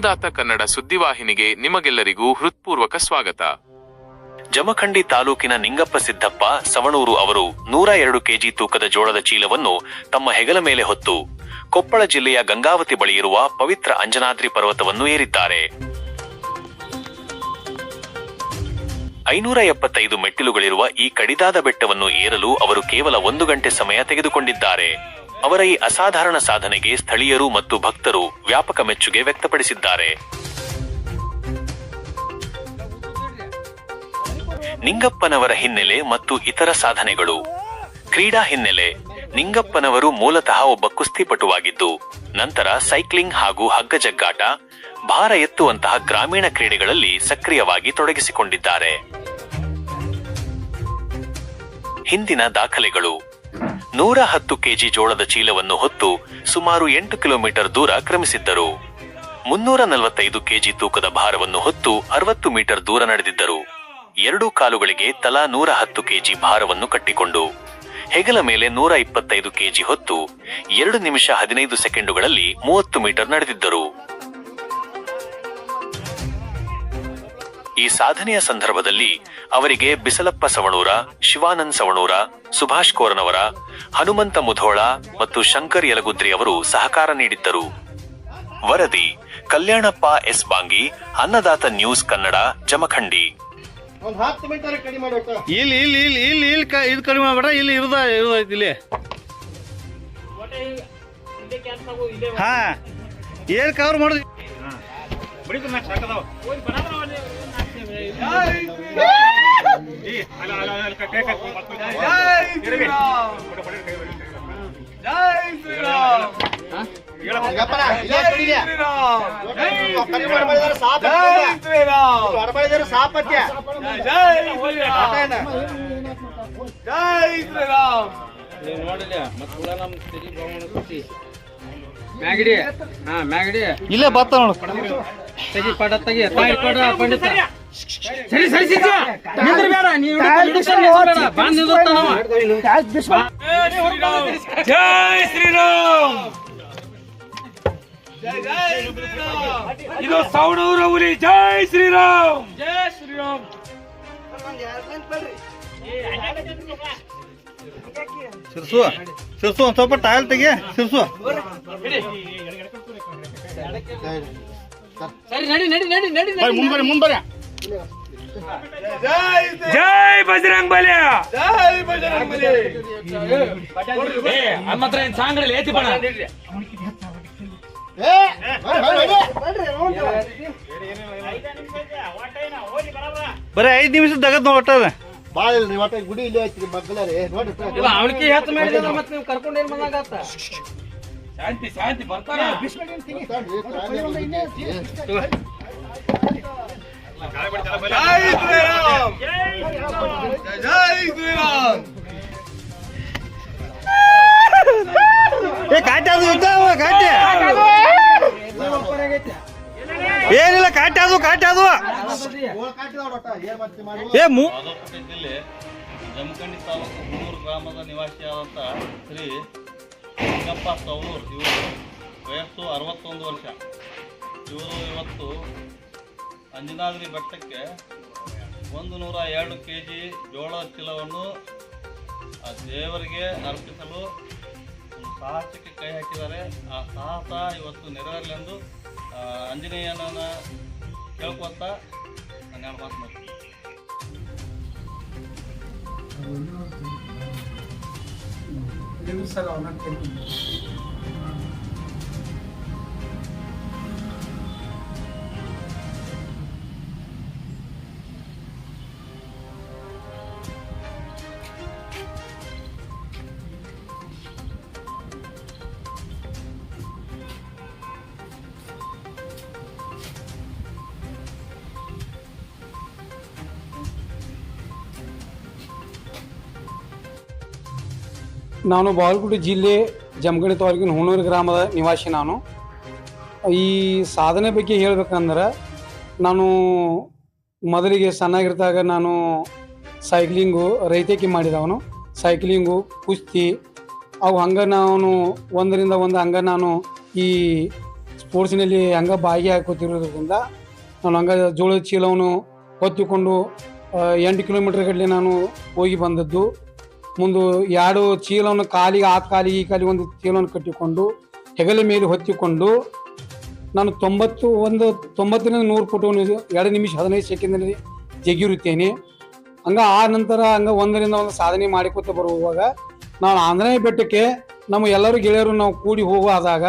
ಅನ್ನದಾತ ಕನ್ನಡ ಸುದ್ದಿವಾಹಿನಿಗೆ ನಿಮಗೆಲ್ಲರಿಗೂ ಹೃತ್ಪೂರ್ವಕ ಸ್ವಾಗತ. ಜಮಖಂಡಿ ತಾಲೂಕಿನ ನಿಂಗಪ್ಪ ಸಿದ್ದಪ್ಪ ಸವಣೂರು ಅವರು ನೂರ ಎರಡು ಕೆಜಿ ತೂಕದ ಜೋಳದ ಚೀಲವನ್ನು ತಮ್ಮ ಹೆಗಲ ಮೇಲೆ ಹೊತ್ತು ಕೊಪ್ಪಳ ಜಿಲ್ಲೆಯ ಗಂಗಾವತಿ ಬಳಿ ಇರುವ ಪವಿತ್ರ ಅಂಜನಾದ್ರಿ ಪರ್ವತವನ್ನು ಏರಿದ್ದಾರೆ. ಐನೂರ ಎಪ್ಪತ್ತೈದು ಮೆಟ್ಟಿಲುಗಳಿರುವ ಈ ಕಡಿದಾದ ಬೆಟ್ಟವನ್ನು ಏರಲು ಅವರು ಕೇವಲ ಒಂದು ಗಂಟೆ ಸಮಯ ತೆಗೆದುಕೊಂಡಿದ್ದಾರೆ. ಅವರ ಈ ಅಸಾಧಾರಣ ಸಾಧನೆಗೆ ಸ್ಥಳೀಯರು ಮತ್ತು ಭಕ್ತರು ವ್ಯಾಪಕ ಮೆಚ್ಚುಗೆ ವ್ಯಕ್ತಪಡಿಸಿದ್ದಾರೆ. ನಿಂಗಪ್ಪನವರ ಹಿನ್ನೆಲೆ ಮತ್ತು ಇತರ ಸಾಧನೆಗಳು. ಕ್ರೀಡಾ ಹಿನ್ನೆಲೆ. ನಿಂಗಪ್ಪನವರು ಮೂಲತಃ ಒಬ್ಬ ಕುಸ್ತಿಪಟುವಾಗಿದ್ದು, ನಂತರ ಸೈಕ್ಲಿಂಗ್ ಹಾಗೂ ಹಗ್ಗಜಗ್ಗಾಟ, ಭಾರ ಎತ್ತುವಂತಹ ಗ್ರಾಮೀಣ ಕ್ರೀಡೆಗಳಲ್ಲಿ ಸಕ್ರಿಯವಾಗಿ ತೊಡಗಿಸಿಕೊಂಡಿದ್ದಾರೆ. ಹಿಂದಿನ ದಾಖಲೆಗಳು. ನೂರ ಹತ್ತು ಕೆಜಿ ಜೋಳದ ಚೀಲವನ್ನು ಹೊತ್ತು ಸುಮಾರು ಎಂಟು ಕಿಲೋಮೀಟರ್ ದೂರ ಕ್ರಮಿಸಿದ್ದರು. ಮುನ್ನೂರ ನಲವತ್ತೈದು ಕೆಜಿ ತೂಕದ ಭಾರವನ್ನು ಹೊತ್ತು ಅರವತ್ತು ಮೀಟರ್ ದೂರ ನಡೆದಿದ್ದರು. ಎರಡೂ ಕಾಲುಗಳಿಗೆ ತಲಾ ನೂರ ಹತ್ತು ಕೆಜಿ ಭಾರವನ್ನು ಕಟ್ಟಿಕೊಂಡು, ಹೆಗಲ ಮೇಲೆ ನೂರ ಇಪ್ಪತ್ತೈದು ಕೆಜಿ ಹೊತ್ತು ಎರಡು ನಿಮಿಷ ಹದಿನೈದು ಸೆಕೆಂಡುಗಳಲ್ಲಿ ಮೂವತ್ತು ಮೀಟರ್ ನಡೆದಿದ್ದರು. ಈ ಸಾಧನೆಯ ಸಂದರ್ಭದಲ್ಲಿ ಅವರಿಗೆ ಬಿಸಲಪ್ಪ ಸವಣೂರ ಶಿವಾನಂದ್ ಸವಣೂರ ಸುಭಾಷ್ ಕೋರನವರ ಹನುಮಂತ ಮುಧೋಳ ಮತ್ತು ಶಂಕರ್ ಯಲಗುದ್ರಿ ಅವರು ಸಹಕಾರ ನೀಡಿದ್ದರು. ವರದಿ ಕಲ್ಯಾಣಪ್ಪ ಎಸ್ ಬಾಂಗಿ ಅನ್ನದಾತ ನ್ಯೂಸ್ ಕನ್ನಡ ಜಮಖಂಡಿ. ಇಲ್ಲಿ ಇಲ್ಲಿ ಇಲ್ಲಿ ಇಲ್ಲಿ ಇಲ್ಲಿ ಕ ಇದು ಕಡಿಮೆ ಮಾಡ್ಬೇಡ ಇಲ್ಲಿ ಇರುದ ಇರುದೈತಿ ಇಲ್ಲಿ. ಹಾ ಏನ್ ಕವರ್ ಮಾಡುದು? ಮ್ಯಾಗಡಿ ಹಾ ಮ್ಯಾಗಡಿ ಇಲ್ಲೇ ಬರ್ತಾವ ನೋಡು. ತೆಗಿ ಪಡ ತೆಗಿ. ತಾಯಿ ಪಡ ಪಂಡಿತ. ಸರಿ ಸರಿ ಸರಿ ನಿಂದ್ರ ಬೇಡ. ಬಂದ್ ನಿಂದಿರ್ತಾನವ ಜೈ ಶ್ರೀರಾಮ್. ಇದು ಸೌಡೂರ ಹುಲಿ. ಜೈ ಶ್ರೀರಾಮ್. ಜೈ ಶ್ರೀರಾಮ್. ಸಿರ್ಸು ಸಿರ್ಸು ಒಂದ್ ಸ್ವಲ್ಪ ಟೈಲ್ ತೆಗಿ. ಸಿರ್ಸು ಸರಿ ನಡಿ ನಡಿ ನಡಿ ನಡಿ ಮುಂದ್ ಬರ್ರಿ ಜೈ ಬಜರಂಗ್ ಬಲಿ. ಜೈ ಬಜರಂಗ್ ಬಲಿ. ಏ ನಮ್ಮ ಹತ್ರ ಏನ್ ಸಾಂಗ್ ಏತಿ ಬಣ. ಬರೀ ಐದ್ ನಿಮಿಷ ತಗದ್ ನೋಟ ಬಾಳ ಇಲ್ರಿ ಒಟ್ಟ ಗುಡಿ ಇಲ್ಲೇ ಐತ್ರಿ ಮಗ್ಗಲ ರೀ ನೋಡ್ರಿ ಅವಳಿಗೆ ಹೆಚ್ಚು ಮಾಡಿದ್ರೆ ಮತ್ತೆ ನೀವು ಕರ್ಕೊಂಡು ಏನ್ ಮಾಡಾಗತ್ತ ಶಾಂತಿ ಶಾಂತಿ ಬರ್ತಾರ. ಏ, ಕಾಟೆ ಅದು ಇದ್ದಾವ ಕಾಟೆ. ಏನಿಲ್ಲ, ಕಾಟೆ ಅದು ಕಾಟೆ ಅದು. ಏ, ಮು ಜಮಖಂಡಿ ತಾಲೂಕು ಹುಣೂರು ಗ್ರಾಮದ ನಿವಾಸಿಯಾದಂಥ ಶ್ರೀ ಲಿಂಗಪ್ಪ ಸವಣೂರು ಇವರು ವಯಸ್ಸು ಅರವತ್ತೊಂದು ವರ್ಷ. ಇವರು ಇವತ್ತು ಅಂಜನಾದ್ರಿ ಬೆಟ್ಟಕ್ಕೆ ಒಂದು ನೂರ ಎರಡು ಕೆ ಜಿ ಜೋಳ ಚೀಲವನ್ನು ಆ ದೇವರಿಗೆ ಅರ್ಪಿಸಲು ಒಂದು ಸಾಹಸಕ್ಕೆ ಕೈ ಹಾಕಿದ್ದಾರೆ ಆ ಸಾಹಸ ಇವತ್ತು ನೆರವೇರಲೆಂದು ಆಂಜನೇಯನನ್ನು ಕೇಳ್ಕೊತ ನಾನು ಮಾತು ಮಾಡ್ತೀನಿ ನಾನು ಬಾಗಲಕೋಟೆ ಜಿಲ್ಲೆ ಜಮಖಂಡಿ ತಾಲೂಕಿನ ಹುಣೂರು ಗ್ರಾಮದ ನಿವಾಸಿ ನಾನು. ಈ ಸಾಧನೆ ಬಗ್ಗೆ ಹೇಳ್ಬೇಕಂದ್ರೆ, ನಾನು ಮೊದಲಿಗೆ ಸಣ್ಣಾಗಿರ್ತಾಗ ನಾನು ಸೈಕ್ಲಿಂಗು ರೈತಕಿ ಮಾಡಿದವನು. ಸೈಕ್ಲಿಂಗು, ಕುಸ್ತಿ, ಅವು ಹಂಗೆ ನಾನು ಒಂದರಿಂದ ಒಂದು ಹಂಗೆ ನಾನು ಈ ಸ್ಪೋರ್ಟ್ಸ್ನಲ್ಲಿ ಹಂಗ ಭಾಗಿಯಾಕೋತಿರೋದ್ರಿಂದ ನಾನು ಹಂಗ ಜೋಳದ ಚೀಲವನ್ನು ಹೊತ್ತಿಕೊಂಡು ಎಂಟು ಕಿಲೋಮೀಟರ್ ಗಟ್ಟಲೆ ನಾನು ಹೋಗಿ ಬಂದದ್ದು. ಮುಂದೆ ಎರಡು ಚೀಲವನ್ನು ಕಾಲಿಗೆ ಆ ಕಾಲಿಗೆ, ಈ ಕಾಲಿಗೆ ಒಂದು ಚೀಲವನ್ನು ಕಟ್ಟಿಕೊಂಡು, ಹೆಗಲ ಮೇಲೆ ಹೊತ್ತಿಕೊಂಡು, ನಾನು ತೊಂಬತ್ತು, ಒಂದು ತೊಂಬತ್ತರಿಂದ ನೂರು ಫುಟವನ್ನು ಎರಡು ನಿಮಿಷ, ಹದಿನೈದು ಸೆಕೆಂಡ್ನಲ್ಲಿ ಜಗಿರುತ್ತೇನೆ. ಹಂಗೆ ಆ ನಂತರ ಹಂಗೆ ಒಂದರಿಂದ ಒಂದು ಸಾಧನೆ ಮಾಡಿಕೊತ ಬರುವಾಗ, ನಾನು ಆಂಜನೇಯ ಬೆಟ್ಟಕ್ಕೆ ನಮ್ಮ ಎಲ್ಲರೂ ಗೆಳೆಯರು ನಾವು ಕೂಡಿ ಹೋಗುವಾದಾಗ,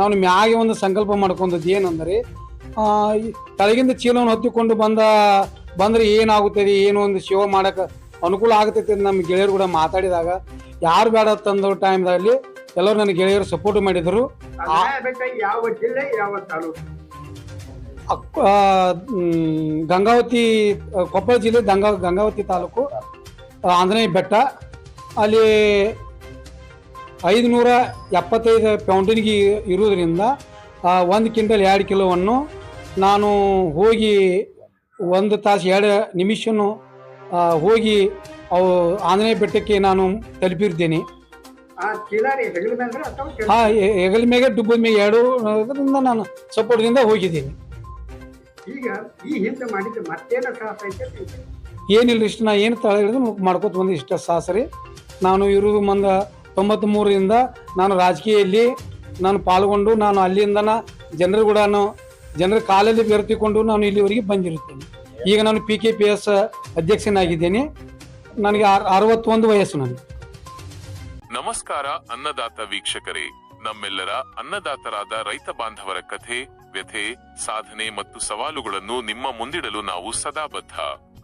ನಾನು ಮ್ಯಾಗೆ ಒಂದು ಸಂಕಲ್ಪ ಮಾಡ್ಕೊಂಡದ್ದು ಏನಂದರೆ ಕೆಳಗಿಂದ ಚೀಲವನ್ನು ಹೊತ್ತಿಕೊಂಡು ಬಂದ, ಬಂದರೆ ಏನಾಗುತ್ತದೆ, ಏನು ಒಂದು ಸೇವೆ ಮಾಡಕ್ಕೆ ಅನುಕೂಲ ಆಗತೈತಿ ಅಂತ ನಮ್ಮ ಗೆಳೆಯರು ಕೂಡ ಮಾತಾಡಿದಾಗ ಯಾರು ಬೇಡ ತಂದ ಟೈಮ್ದಲ್ಲಿ ಎಲ್ಲರೂ ನನ್ನ ಗೆಳೆಯರು ಸಪೋರ್ಟ್ ಮಾಡಿದರು. ಯಾವ ಜಿಲ್ಲೆ ಯಾವ ತಾಲೂಕು? ಗಂಗಾವತಿ ಕೊಪ್ಪಳ ಜಿಲ್ಲೆ ಗಂಗಾ ಗಂಗಾವತಿ ತಾಲೂಕು ಆಂಜನೇಯ ಬೆಟ್ಟ. ಅಲ್ಲಿ ಐದುನೂರ ಎಪ್ಪತ್ತೈದು ಪೌಂಡಿನಿಗೆ ಇರುವುದರಿಂದ ಒಂದು ಕ್ವಿಂಟಲ್ ಎರಡು ಕಿಲೋವನ್ನು ನಾನು ಹೋಗಿ ಒಂದು ತಾಸು ಎರಡು ನಿಮಿಷನು ಹೋಗಿ ಅವು ಆಂಜನೇಯ ಬೆಟ್ಟಕ್ಕೆ ನಾನು ತಲುಪಿರ್ತೇನೆ. ಹಾ ರೀ ಹೆಗಲ ಮೇಲೆ ಡುಬ್ಬದ ಮೇಲೆ ಎರಡು ಅದರಿಂದ ನಾನು ಸಪೋರ್ಟ್ದಿಂದ ಹೋಗಿದ್ದೀನಿ. ಈಗ ಈ ಹಿಂದೆ ಮಾಡಿದ್ದು ಮತ್ತೇನ ಸಾಹಸ ಐತೆ ಏನಿಲ್ಲ ಇಷ್ಟು ನಾ ಏನು ತಳ ಹಿಡಿದು ಮಾಡ್ಕೋತ ಬಂದು ಇಷ್ಟ ಸಾಸರಿ ನಾನು ಇರೋದು ಮಂದ ತೊಂಬತ್ತ್ಮೂರರಿಂದ ನಾನು ರಾಜಕೀಯಲ್ಲಿ ನಾನು ಪಾಲ್ಗೊಂಡು ನಾನು ಅಲ್ಲಿಂದನ ಜನರು ಕೂಡ ಜನರ ಕಾಲಲ್ಲಿ ಬೆರೆತಿಕೊಂಡು ನಾನು ಇಲ್ಲಿವರೆಗೆ ಬಂದಿರುತ್ತೇನೆ. ಈಗ ನಾನು ಪಿ ಕೆ ಪಿ ಎಸ್ ಅಧ್ಯಕ್ಷನಾಗಿದ್ದೇನೆ. ನನಗೆ ಅರ್- ಅರವತ್ತೊಂದು ವಯಸ್ಸು ನನಗೆ. ನಮಸ್ಕಾರ ಅನ್ನದಾತ ವೀಕ್ಷಕರೇ. ನಮ್ಮೆಲ್ಲರ ಅನ್ನದಾತರಾದ ರೈತ ಬಾಂಧವರ ಕಥೆ, ವ್ಯಥೆ, ಸಾಧನೆ ಮತ್ತು ಸವಾಲುಗಳನ್ನು ನಿಮ್ಮ ಮುಂದಿಡಲು ನಾವು ಸದಾ ಬದ್ಧ.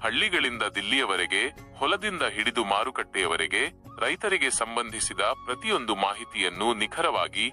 ಹಳ್ಳಿಗಳಿಂದ ದಿಲ್ಲಿಯವರೆಗೆ, ಹೊಲದಿಂದ ಹಿಡಿದು ಮಾರುಕಟ್ಟೆಯವರೆಗೆ ರೈತರಿಗೆ ಸಂಬಂಧಿಸಿದ ಪ್ರತಿಯೊಂದು ಮಾಹಿತಿಯನ್ನು ನಿಖರವಾಗಿ